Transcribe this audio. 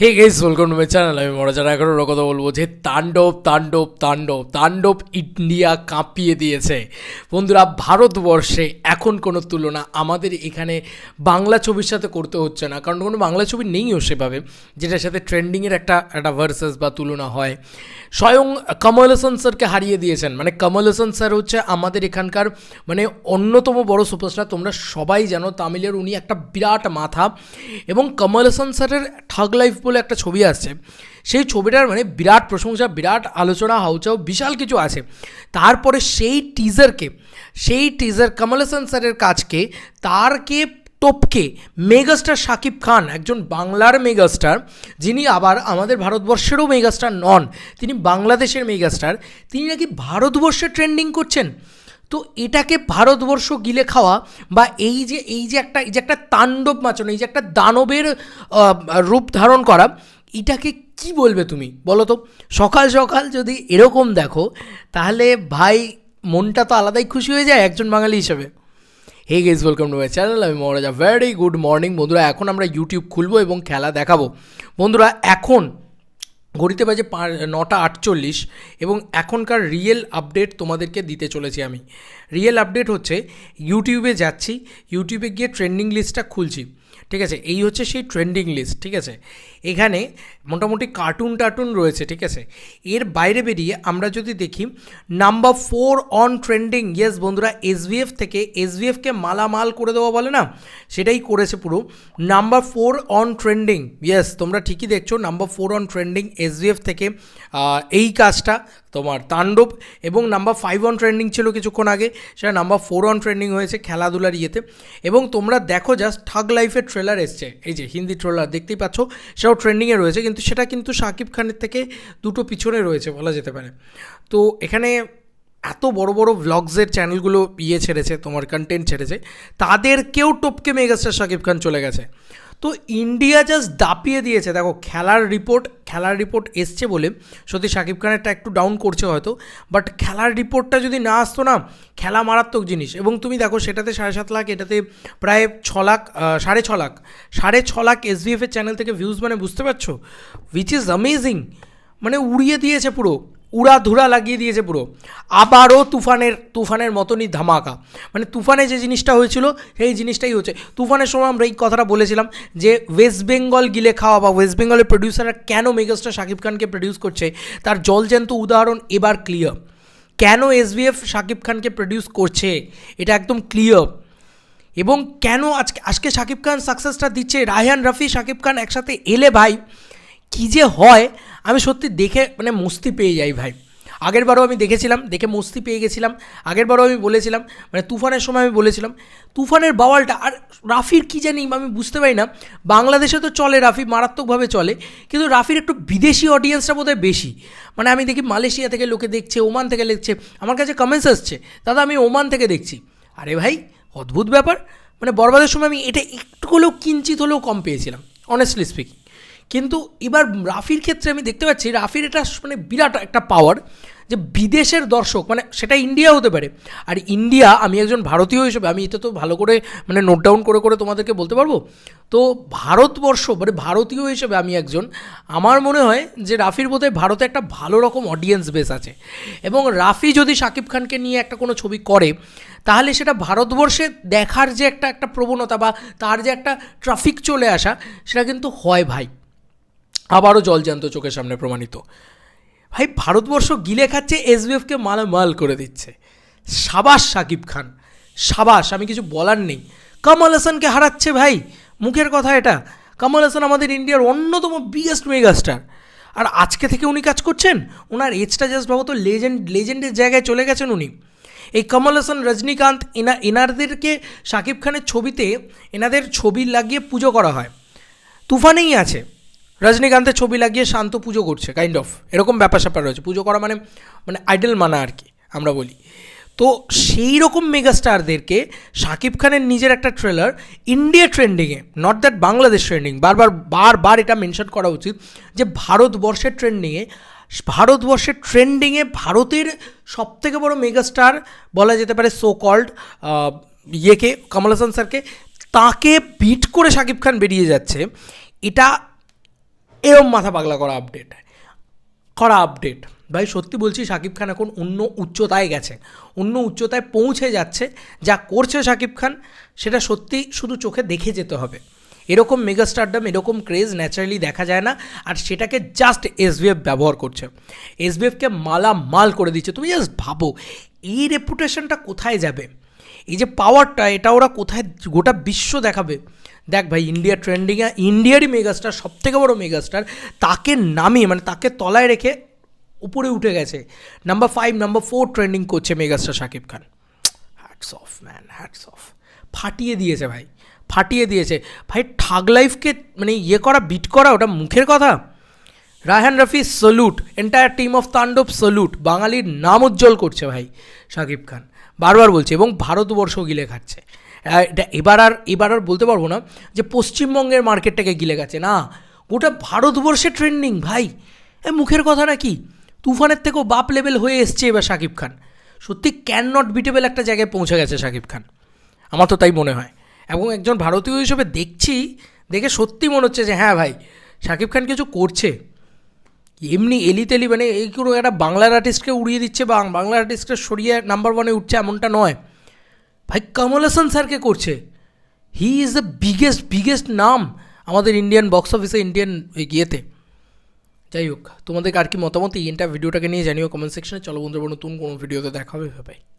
Hey guys welcome to my channel আমি মরাজারা এখনও কথা বলব যে তাণ্ডব তাণ্ডব তাণ্ডব তাণ্ডব ইন্ডিয়া কাঁপিয়ে দিয়েছে। বন্ধুরা, ভারতবর্ষে এখন কোনো তুলনা আমাদের এখানে বাংলা ছবির সাথে করতে হচ্ছে না। কারণ কোনো বাংলা ছবি নেইও সেভাবে, যেটার সাথে ট্রেন্ডিংয়ের একটা একটা ভার্সেস বা তুলনা হয়। স্বয়ং কমল হাসান স্যারকে হারিয়ে দিয়েছেন। মানে কমল হাসান স্যার হচ্ছে আমাদের এখানকার মানে অন্যতম বড় সুপারস্টার তোমরা সবাই জানো, তামিলের উনি একটা বিরাট মাথা। এবং কমল হাসান স্যারের ঠাগ লাইফ বলে একটা ছবি আসছে। সেই ছবিটার মানে বিরাট প্রশংসা, বিরাট আলোচনা হাউচাও বিশাল কিছু আছে। তারপরে সেই টিজারকে সেই টিজার কমল হাসান স্যারের কাজকে, তারকে টপকে মেগাস্টার শাকিব খান, একজন বাংলার মেগাস্টার, যিনি আবার আমাদের ভারতবর্ষেরও মেগাস্টার নন, তিনি বাংলাদেশের মেগাস্টার, তিনি নাকি ভারতবর্ষে ট্রেন্ডিং করছেন? তো এটাকে ভারতবর্ষ গিলে খাওয়া বা এই যে এই যে একটা, এই যে একটা তাণ্ডব মাচানো এই যে একটা দানবের রূপ ধারণ করা, এটাকে কি বলবে তুমি? বলো তো। সকাল সকাল যদি এরকম দেখো, তাহলে ভাই মনটা তো আলাদাই খুশি হয়ে যায় একজন বাঙালি হিসেবে। Hey guys welcome to my channel আমি মহারাজা। ভেরি গুড মর্নিং বন্ধুরা, এখন আমরা ইউটিউব খুলবো এবং খেলা দেখাবো। বন্ধুরা, এখন ঘড়িতে বাজে নটা আটচল্লিশ এবং এখনকার রিয়েল আপডেট তোমাদেরকে দিতে চলেছি আমি। রিয়েল আপডেট হচ্ছে ইউটিউবে যাচ্ছি ইউটিউবে গিয়ে ট্রেন্ডিং লিস্টটা খুলছি। ঠিক আছে? এই হচ্ছে সেই ট্রেন্ডিং লিস্ট ঠিক আছে? এখানে মোটামুটি কার্টুন টার্টুন রয়েছে, ঠিক আছে? এর বাইরে বেরিয়ে আমরা যদি দেখি number four on trending yes বন্ধুরা এসভিএফ থেকে এসভিএফকে মালামাল করে দেওয়া বলে না? সেটাই করেছে পুরো। Number four on trending yes তোমরা ঠিকই দেখছ number four on trending SVF থেকে এই কাজটা তোমার তাণ্ডব এবং নাম্বার ফাইভ অন ট্রেন্ডিং ছিল কিছুক্ষণ আগে, সেটা নাম্বার ফোর অন ট্রেন্ডিং হয়েছে খেলাধুলার ইয়েতে। এবং তোমরা দেখো জাস্ট ঠাগ লাইফের ট্রেলার এসছে। এই যে হিন্দি ট্রেলার দেখতেই পাচ্ছ, সেটাও ট্রেন্ডিংয়ে রয়েছে, কিন্তু সেটা কিন্তু শাকিব খানের থেকে দুটো পিছনে রয়েছে বলা যেতে পারে। তো এখানে এত বড় বড় ভ্লগসের চ্যানেলগুলো ইয়ে ছেড়েছে, তোমার কন্টেন্ট ছেড়েছে, তাদেরকেও টপকে মেগাস্টার শাকিব খান চলে গেছে। তো ইন্ডিয়া জাস্ট দাপিয়ে দিয়েছে। দেখো, খেলার রিপোর্ট খেলার রিপোর্ট এসছে বলে সত্যি শাকিব খানেরটা একটু ডাউন করছে হয়তো বাট খেলার রিপোর্টটা যদি না আসতো না, খেলা মারাত্মক জিনিস। এবং তুমি দেখো, সেটাতে সাড়ে সাত লাখ, এটাতে প্রায় ছ লাখ সাড়ে ছ লাখ, সাড়ে ছ লাখ এসবিএফ এর চ্যানেল থেকে ভিউজ মানে বুঝতে পারছ? উইচ ইজ অ্যামেজিং মানে উড়িয়ে দিয়েছে পুরো। উড়া ধুরা লাগিয়ে দিয়েছে পুরো। আবারও তুফানের তুফানের মতনই ধামাকা। মানে তুফানে যে জিনিসটা হয়েছিল, সেই জিনিসটাই হচ্ছে। তুফানের সময় আমরা এই কথাটা বলেছিলাম যে ওয়েস্ট বেঙ্গল গিলে খাওয়া বা ওয়েস্ট বেঙ্গলের প্রডিউসাররা কেন মেগাস্টার শাকিব খানকে প্রডিউস করছে, তার জলজ্যান্ত উদাহরণ এবার ক্লিয়ার কেন এসবিএফ শাকিব খানকে প্রডিউস করছে, এটা একদম ক্লিয়ার এবং কেন আজকে আজকে শাকিব খান সাকসেসটা দিচ্ছে, রায়হান রফি শাকিব খান একসাথে এলে ভাই, কী যে হয় আমি সত্যি দেখে মানে মস্তি পেয়ে যাই ভাই। আগেরবারও আমি দেখেছিলাম, দেখে মস্তি পেয়ে গেছিলাম। আগেরবারও আমি বলেছিলাম মানে তুফানের সময় আমি বলেছিলাম। তুফানের বাওয়ালটা, আর রাফির কী জানি আমি বুঝতে পারি না। বাংলাদেশে তো চলে রাফি, মারাত্মকভাবে চলে। কিন্তু রাফির একটু বিদেশি অডিয়েন্সটা বোধহয় বেশি। মানে আমি দেখি মালয়েশিয়া থেকে লোকে দেখছে, ওমান থেকে দেখছে, আমার কাছে কমেন্টস আসছে। দাদা, আমি ওমান থেকে দেখছি। আরে ভাই, অদ্ভুত ব্যাপার। মানে বরবাদের সময় আমি এটা একটু হলেও কিঞ্চিত হলেও কম পেয়েছিলাম অনেস্টলি স্পিকিং কিন্তু এবার রাফির ক্ষেত্রে আমি দেখতে পাচ্ছি, রাফির এটা মানে বিরাট একটা পাওয়ার যে বিদেশের দর্শক মানে সেটা ইন্ডিয়া হতে পারে। আর ইন্ডিয়া আমি একজন ভারতীয় হিসেবে, আমি এটা তো ভালো করে মানে নোট ডাউন করে করে তোমাদেরকে বলতে পারব। তো ভারতবর্ষ মানে ভারতীয় হিসেবে আমি একজন, আমার মনে হয় যে রাফির বোধহয় ভারতে একটা ভালো রকম অডিয়েন্স বেস আছে। এবং রাফি যদি শাকিব খানকে নিয়ে একটা কোনো ছবি করে, তাহলে সেটা ভারতবর্ষে দেখার যে একটা একটা প্রবণতা বা তার যে একটা ট্রাফিক চলে আসা, সেটা কিন্তু হয় ভাই। আবারও জলজান্ত চোখের সামনে প্রমাণিত। ভাই, ভারতবর্ষ গিলে খাচ্ছে, এসবিএফকে মালামাল করে দিচ্ছে। সাবাস সাকিব খান। সাবাস, আমি কিছু বলার নেই। কমল হাসানকে হারাচ্ছে ভাই, মুখের কথা এটা। কমল হাসান আমাদের ইন্ডিয়ার অন্যতম বিগেস্ট মেগাস্টার আর আজকে থেকে উনি কাজ করছেন? ওনার এজটা জাস্ট ভাবো তো লেজেন্ড লেজেন্ডের জায়গায় চলে গেছেন উনি। এই কমল হাসান, রজনীকান্ত, এনা এনারদেরকে শাকিব খানের ছবিতে, এনাদের ছবি লাগিয়ে পুজো করা হয়। তুফানেই আছে। রজনীকান্তের ছবি লাগিয়ে শান্ত পুজো করছে কাইন্ড অফ এরকম ব্যাপার স্যাপার রয়েছে। পুজো করা মানে মানে আইডল মানা আর কি, আমরা বলি। তো সেই রকম মেগাস্টারদেরকে শাকিব খানের নিজের একটা ট্রেলার ইন্ডিয়া ট্রেন্ডিংয়ে নট দ্যাট বাংলাদেশ ট্রেন্ডিং বারবার বারবার এটা মেনশন করা উচিত যে ভারতবর্ষের ট্রেন্ডিংয়ে ভারতবর্ষের ট্রেন্ডিংয়ে ভারতের সবথেকে বড় মেগাস্টার বলা যেতে পারে সো কল্ড ইয়েকে কমল হাসান স্যারকে, তাকে বিট করে শাকিব খান বেরিয়ে যাচ্ছে। এটা এ একদম মাথা পাগলা করা আপডেট করা আপডেট ভাই, সত্যি বলছি শাকিব খান এখন অন্য উচ্চতায় গেছে। অন্য উচ্চতায় পৌঁছে যাচ্ছে। যা করছে শাকিব খান, সেটা সত্যি শুধু চোখে দেখে যেতে হবে। এরকম মেগাস্টারডাম, এরকম ক্রেজ ন্যাচারালি দেখা যায় না। আর সেটাকে জাস্ট এসবিএফ ব্যবহার করছে। এসবিএফকে মালা মাল করে দিচ্ছে। তুমি জাস্ট ভাবো, এই রেপুটেশনটা কোথায় যাবে? এই যে পাওয়ারটা এটা ওরা কোথায় গোটা বিশ্ব দেখাবে? দেখ ভাই ইন্ডিয়া ট্রেন্ডিংয়ে ইন্ডিয়ারই মেগাস্টার সব থেকে বড় মেগাস্টার তাকে নামিয়ে মানে তাকে তলায় রেখে উপরে উঠে গেছে। Number five number four trending করছে megastar Shakib Khan. Hats off man hats off ফাটিয়ে দিয়েছে ভাই, ফাটিয়ে দিয়েছে। ভাই ঠাগ লাইফকে মানে ইয়ে করা বিট করা, ওটা মুখের কথা? Raihan Rafi salute entire team of Taandob salute বাঙালির নাম উজ্জ্বল করছে ভাই শাকিব খান। বারবার বলছে এবং ভারতবর্ষ গিলে খাচ্ছে। এটা এবার আর এবার আর বলতে পারব না যে পশ্চিমবঙ্গের মার্কেটটাকে গিলে গেছে। না, গোটা ভারতবর্ষে ট্রেন্ডিং ভাই। এ মুখের কথা নাকি তুফানের থেকেও বাপ লেভেল হয়ে এসছে এবার শাকিব খান। সত্যি ক্যান নট বিটেবল একটা জায়গায় পৌঁছে গেছে শাকিব খান। আমার তো তাই মনে হয়। এবং একজন ভারতীয় হিসেবে দেখছি, দেখে সত্যি মনে হচ্ছে যে হ্যাঁ ভাই, শাকিব খান কিছু করছে। এমনি এলিতেলি মানে এই কোনো একটা বাংলার আর্টিস্টকে উড়িয়ে দিচ্ছে বা বাংলার আর্টিস্টকে সরিয়ে নাম্বার ওয়ানে উঠছে এমনটা নয়। ভাই কমল হাসান স্যারকে করছে। He is the biggest biggest নাম আমাদের ইন্ডিয়ান বক্স অফিসে ইন্ডিয়ান ইয়েতে যাই হোক তোমাদের আর কি মতামত এই ভিডিওটাকে নিয়ে জানিও কমেন্ট সেকশনে চলো বন্ধুরা, নতুন কোনো ভিডিওতে দেখা হবে ভাই